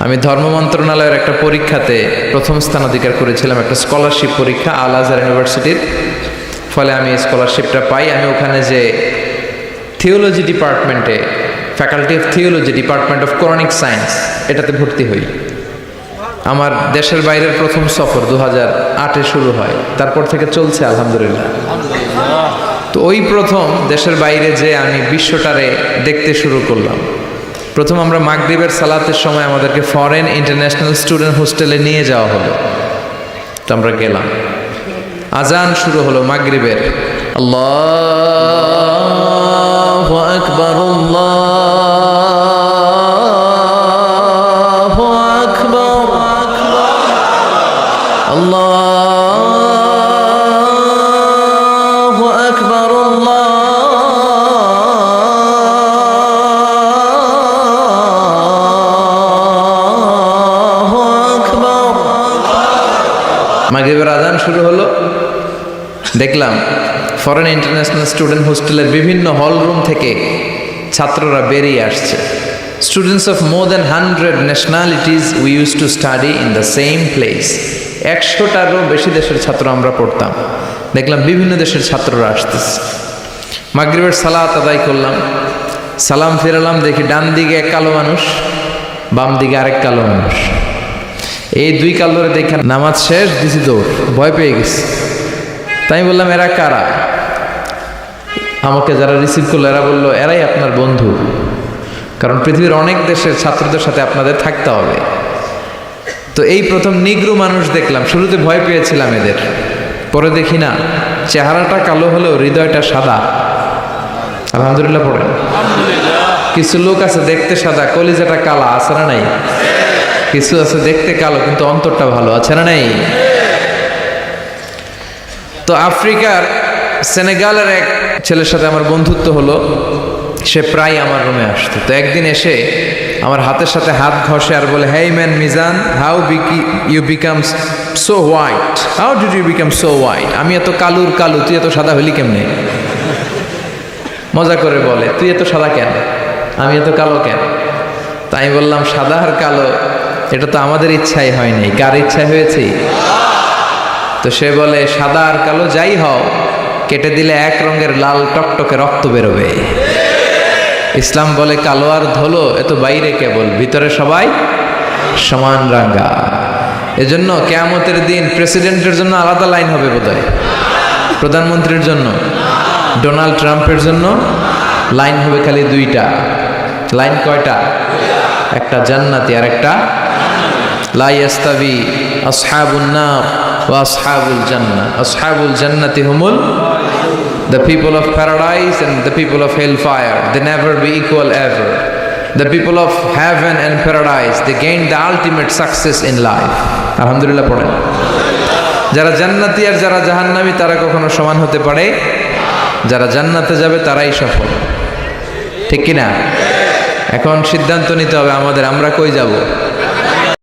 আমি ধর্ম মন্ত্রণালয়ের একটা পরীক্ষাতে প্রথম স্থান অধিকার করেছিলাম, একটা স্কলারশিপ পরীক্ষা আল আজহার ইউনিভার্সিটির। ফলে আমি স্কলারশিপটা পাই। আমি ওখানে যে থিওলজি ডিপার্টমেন্টে faculty of theology department of Quranic science এটাতে ভর্তি হই। আমার দেশের বাইরের প্রথম সফর দু হাজার আটে শুরু হয়। তারপর থেকে চলছে, আলহামদুলিল্লাহ। তো ওই প্রথম দেশের বাইরে যে আমি বিশ্বটারে দেখতে শুরু করলাম। প্রথম আমরা মাগরিবের সালাতের সময় আমাদেরকে ফরেন ইন্টারন্যাশনাল স্টুডেন্ট হোস্টেলে নিয়ে যাওয়া হলো। তো আমরা গেলাম। আজান শুরু হলো মাগরিবের। আল্লাহ আকবর আল্লাহ আকবর আল্লাহ আকবর মাগরিবের আজান শুরু হলো। দেখলাম ফরেন ইন্টারন্যাশনাল স্টুডেন্ট হোস্টেলের বিভিন্ন হল রুম থেকে ছাত্ররা বেরিয়ে আসছে। Students of more than hundred nationalities we use to study in the same place একশোটারও বেশি দেশের ছাত্র আমরা পড়তাম। দেখলাম বিভিন্ন দেশের ছাত্ররা আসতেছে। মাগরিবের সালাত আদায় করলাম। সালাম ফেরালাম দেখি ডান দিকে এক কালো মানুষ, বাম দিকে আরেক কালো মানুষ। এই দুই কালোরে দেখে নামাজ শেষ দিছি দৌড় ভয় পেয়ে গেছি। তাই বললাম এরা কারা? আমাকে যারা রিসিভ করল এরা বলল এরাই আপনার বন্ধু। কারণ পৃথিবীর অনেক দেশের ছাত্রদের সাথে আপনাদের থাকতে হবে। তো এই প্রথম নিগ্রু মানুষ দেখলাম শুরুতে ভয় পেয়েছিলাম এদের। পরে দেখি না চেহারাটা কালো হলেও হৃদয়টা সাদা। আলহামদুলিল্লাহ পড়েন। কিছু লোক আছে দেখতে সাদা কলিজাটা কালা আছে না নাই? কিছু আছে দেখতে কালো, কিন্তু অন্তরটা ভালো, আছে না নাই? তো আফ্রিকার সেনেগালের এক ছেলের সাথে আমার বন্ধুত্ব হলো, সে প্রায় আমার রুমে আসতো। তো একদিন এসে আমার হাতের সাথে হাত ঘষে আর বলে hey man Mizan how Vicky you become so white how did you become so white আমি এত কালুর কালু, তুই এত সাদা হলি কেমনে? মজা করে বলে, তুই এত সাদা কেন? আমি এত কালো কেন? তাই বললাম, সাদা আর কালো এটা তো আমাদের ইচ্ছাই হয়নি। কার ইচ্ছাই হয়েছে? তো সে বলে, সাদা আর কালো যাই হও, কেটে দিলে এক রঙের লাল টকটকে রক্ত বেরোবে। ইসলাম বলে, কালো আর ধলো, এ তো বাইরে কেবল, ভিতরে সবাই সমান রাঙ্গা। এজন্য কেয়ামতের দিন প্রেসিডেন্টের জন্য আলাদা লাইন হবে বোধহয়। প্রধানমন্ত্রীর জন্য, ডোনাল্ড ট্রাম্পের জন্য লাইন হবে খালি দুইটা। লাইন কয়টা? একটা জান্নাতি আর একটা লাইস্তাবি আসহাবুল নাম ও আসহাবুল জান্না আসহাবুল জান্নাতি হুমুল the people of paradise and the people of hell fire. Never be equal ever. The people of heaven and paradise, they gain the ultimate success in life. আলহামদুলিল্লাহ পড়েন। যারা জান্নাতি আর যারা জাহান্নামি, তারা কখনো সমান হতে পারে? যারা জান্নাতে যাবে, তারাই সফল। ঠিক কিনা? এখন সিদ্ধান্ত নিতে হবে, আমাদের আমরা কই যাব?